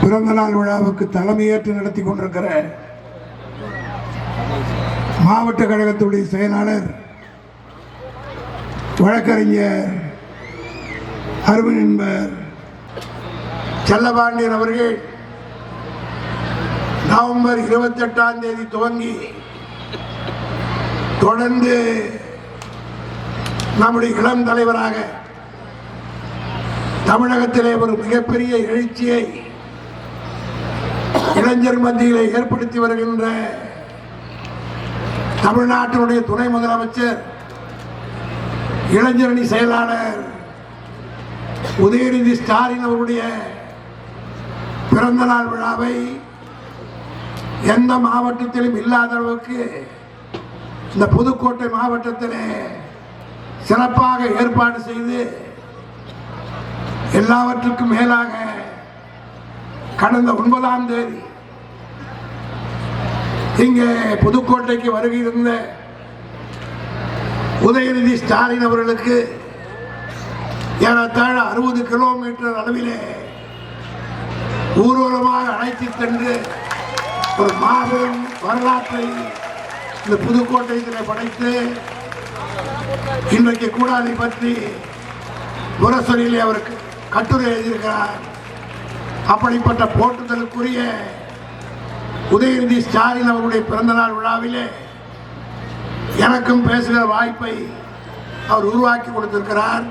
பிறந்தநாள் விழாவுக்கு தலைமையேற்று நடத்தி கொண்டிருக்கிற மாவட்ட கழகத்துடைய செயலாளர் வழக்கறிஞர் அருமை என்பர் செல்லபாண்டியன் அவர்கள் நவம்பர் இருபத்தி எட்டாம் தேதி துவங்கி தொடர்ந்து நம்முடைய இளம் தலைவராக தமிழகத்திலே ஒரு மிகப்பெரிய எழுச்சியை இளைஞர் மத்தியிலே ஏற்படுத்தி வருகின்ற தமிழ்நாட்டினுடைய துணை முதலமைச்சர் இளைஞரணி செயலாளர் உதயநிதி ஸ்டாலின் அவருடைய பிறந்த நாள் விழாவை எந்த மாவட்டத்திலும் இல்லாத அளவுக்கு இந்த புதுக்கோட்டை மாவட்டத்திலே சிறப்பாக ஏற்பாடு செய்து எல்லாவற்றுக்கும் மேலாக கடந்த ஒன்பதாம் தேதி இங்கே புதுக்கோட்டைக்கு வருகை இருந்த உதயநிதி ஸ்டாலின் அவர்களுக்கு ஏறத்தாழ அறுபது கிலோமீட்டர் அளவிலே ஊர்வலமாக அழைத்து சென்று ஒரு மாபெரும் வரலாற்றை இந்த புதுக்கோட்டையிலே படைத்து இன்றைக்கு கூடாதை பற்றி முரசொலியிலே அவருக்கு கட்டுரை எழுதியிருக்கிறார். அப்படிப்பட்ட போற்றுதலுக்குரிய உதயநிதி ஸ்டாலின் அவருடைய பிறந்தநாள் விழாவிலே எனக்கும் பேசுகிற வாய்ப்பை அவர் உருவாக்கி கொடுத்திருக்கிறார்.